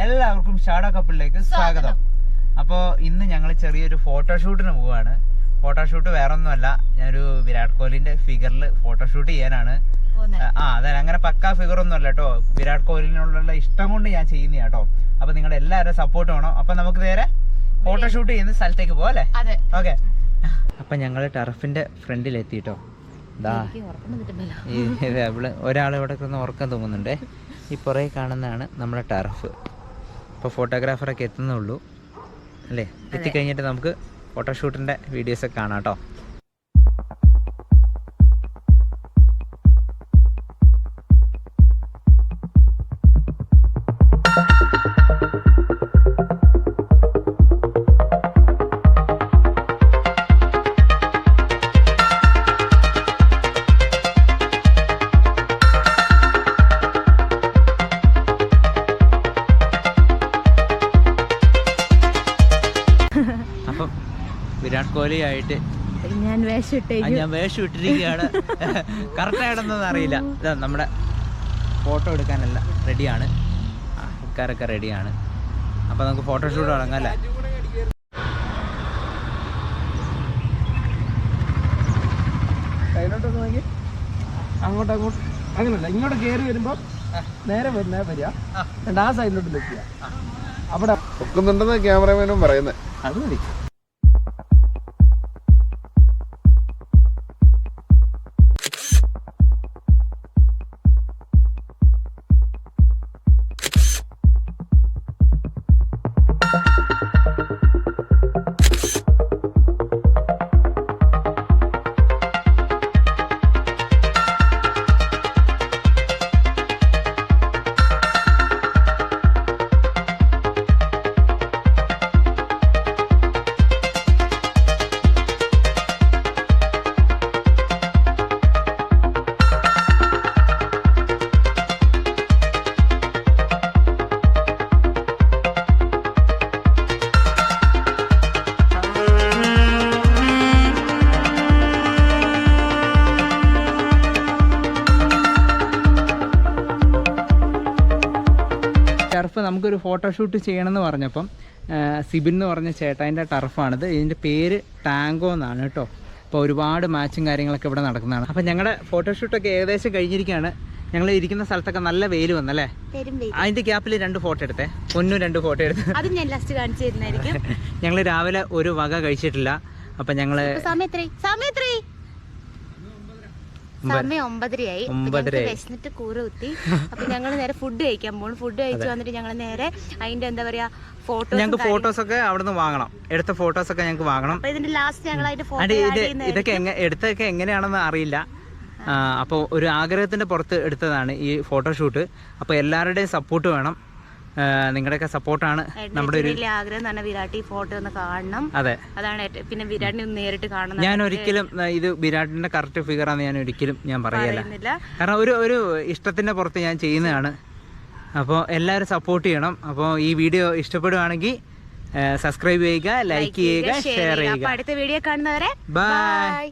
എല്ലാവർക്കും ഷാഡോ കപ്പിളിലേക്ക് സ്വാഗതം. അപ്പോൾ ഇന്ന് ഞങ്ങൾ ചെറിയൊരു ഫോട്ടോഷൂട്ടിന് പോവാണ്. ഫോട്ടോഷൂട്ട് വേറെ ഒന്നുമല്ല ഞാനൊരു വിരാട് കോഹ്ലിന്റെ ഫിഗറിൽ ഫോട്ടോഷൂട്ട് ചെയ്യാനാണ്. ആ അതെ അങ്ങനെ പക്കാ ഫിഗർ ഒന്നും അല്ല കേട്ടോ വിരാട് കോഹ്ലിനോടുള്ള ഇഷ്ടം കൊണ്ട് ഞാൻ ചെയ്യുന്ന കേട്ടോ അപ്പൊ നിങ്ങളുടെ എല്ലാവരും സപ്പോർട്ട് വേണം. അപ്പൊ നമുക്ക് നേരെ ഫോട്ടോഷൂട്ട് ചെയ്യുന്ന സ്ഥലത്തേക്ക് പോവാം അല്ലേ? ഓക്കെ. അപ്പൊ ഞങ്ങൾ ടർഫിന്റെ ഈ ഇത് ഒരാൾ ഇവിടെ കിടന്ന് ഉറക്കം തോന്നുന്നുണ്ട് ഈ പുറകെ കാണുന്നതാണ് നമ്മുടെ ടർഫ്. ഇപ്പോൾ ഫോട്ടോഗ്രാഫറൊക്കെ എത്തുന്നുള്ളൂ അല്ലേ? എത്തിക്കഴിഞ്ഞിട്ട് നമുക്ക് ഫോട്ടോഷൂട്ടിന്റെ വീഡിയോസൊക്കെ കാണാം കേട്ടോ വിരാട് കോഹ്ലി ആയിട്ട് ഞാൻ ഞാൻ വേഷം ഇട്ടിരിക്കുകയാണ്. കറക്റ്റ് ആയിട്ടൊന്നും അറിയില്ല. ഇതാ നമ്മുടെ ഫോട്ടോ എടുക്കാനല്ല റെഡിയാണ് ആൾക്കാരൊക്കെ റെഡിയാണ് അപ്പോൾ നമുക്ക് ഫോട്ടോഷൂട്ട് തുടങ്ങാം അല്ലേ? അങ്ങോട്ടങ്ങോട്ട് നോക്കി. അങ്ങോട്ട് അങ്ങോട്ട്. അങ്ങനല്ല ഇങ്ങോട്ട് കയറി വരുമ്പോൾ നേരെ വരുന്ന വരിക. ആ. സൈഡിലോട്ട് നിൽക്കുക അവിടെ ഒക്കുന്നുണ്ടെന്ന് ക്യാമറമാനും പറയുന്നത് അത് മതി. ടർഫ് നമുക്കൊരു ഫോട്ടോഷൂട്ട് ചെയ്യണമെന്ന് പറഞ്ഞപ്പം സിബിൻ എന്ന് പറഞ്ഞ ചേട്ടായിന്റെ ടർഫാണിത്. ഇതിന്റെ പേര് ടാങ്കോ എന്നാണ് കേട്ടോ. അപ്പോൾ ഒരുപാട് മാച്ചും കാര്യങ്ങളൊക്കെ ഇവിടെ നടക്കുന്നതാണ്. അപ്പം ഞങ്ങളുടെ ഫോട്ടോഷൂട്ടൊക്കെ ഏകദേശം കഴിഞ്ഞിരിക്കുകയാണ്. ഞങ്ങൾ ഇരിക്കുന്ന സ്ഥലത്തൊക്കെ നല്ല വെയിൽ വന്നല്ലേ? അതിന്റെ ഗ്യാപ്പിൽ രണ്ട് ഫോട്ടോ എടുത്തേ. പൊന്നും രണ്ട് ഫോട്ടോ എടുത്ത്. അത് ഞാൻ ലാസ്റ്റ് കാണിച്ചു തരുന്നതായിരിക്കും. ഞങ്ങൾ രാവിലെ ഒരു വക കഴിച്ചിട്ടില്ല. അപ്പം ഞങ്ങൾ സമയത്രേ സമയം എത്രയായി? സമയം ഒമ്പതരയായി. വിശന്നിട്ട് കൂര കുത്തി. അപ്പൊ ഞങ്ങൾ നേരെ ഫുഡ് കഴിക്കാൻ പോകും ഫുഡ് കഴിച്ചു വന്നിട്ട് ഞങ്ങൾ നേരെ അതിന്റെ എന്താ പറയാ ഫോട്ടോ ഞങ്ങൾക്ക് ഫോട്ടോസൊക്കെ അവിടെ നിന്ന് വാങ്ങണം. എടുത്ത ഫോട്ടോസൊക്കെ ഞങ്ങൾക്ക് വാങ്ങണം. ഇതിന്റെ ലാസ്റ്റ് ഞങ്ങൾ അതിന്റെ ഫോട്ടോ ഇതൊക്കെ എടുത്തൊക്കെ എങ്ങനെയാണെന്ന് അറിയില്ല. അപ്പോൾ ഒരു ആഗ്രഹത്തിന്റെ പുറത്ത് എടുത്തതാണ് ഈ ഫോട്ടോഷൂട്ട് അപ്പോൾ എല്ലാവരുടെയും സപ്പോർട്ട് വേണം. നിങ്ങളുടെയൊക്കെ സപ്പോർട്ടാണ് നമ്മുടെ ഒരു ആഗ്രഹം തന്നെ വിരാട്ടി ഫോട്ടോ ഒന്ന് കാണണം. അതെ. അതാണ് പിന്നെ വിരാട്ടിനെ ഒന്ന് നേരിട്ട് കാണണം ഞാൻ ഒരിക്കലും ഇത് വിരാട്ടിന്റെ കറക്റ്റ് ഫിഗർ ആണ് ഞാൻ ഒരിക്കലും ഞാൻ പറയല്ല. കാരണം ഒരു ഒരു ഇഷ്ടത്തിന്റെ പുറത്ത് ഞാൻ ചെയ്യുന്നതാണ്. അപ്പോൾ എല്ലാവരും സപ്പോർട്ട് ചെയ്യണം. അപ്പോൾ ഈ വീഡിയോ ഇഷ്ടപ്പെടുവാണെങ്കിൽ സബ്സ്ക്രൈബ് ചെയ്യുക ലൈക്ക് ചെയ്യുക ഷെയർ ചെയ്യുക. അടുത്ത വീഡിയോ കാണുന്നവരെ ബൈ ബൈ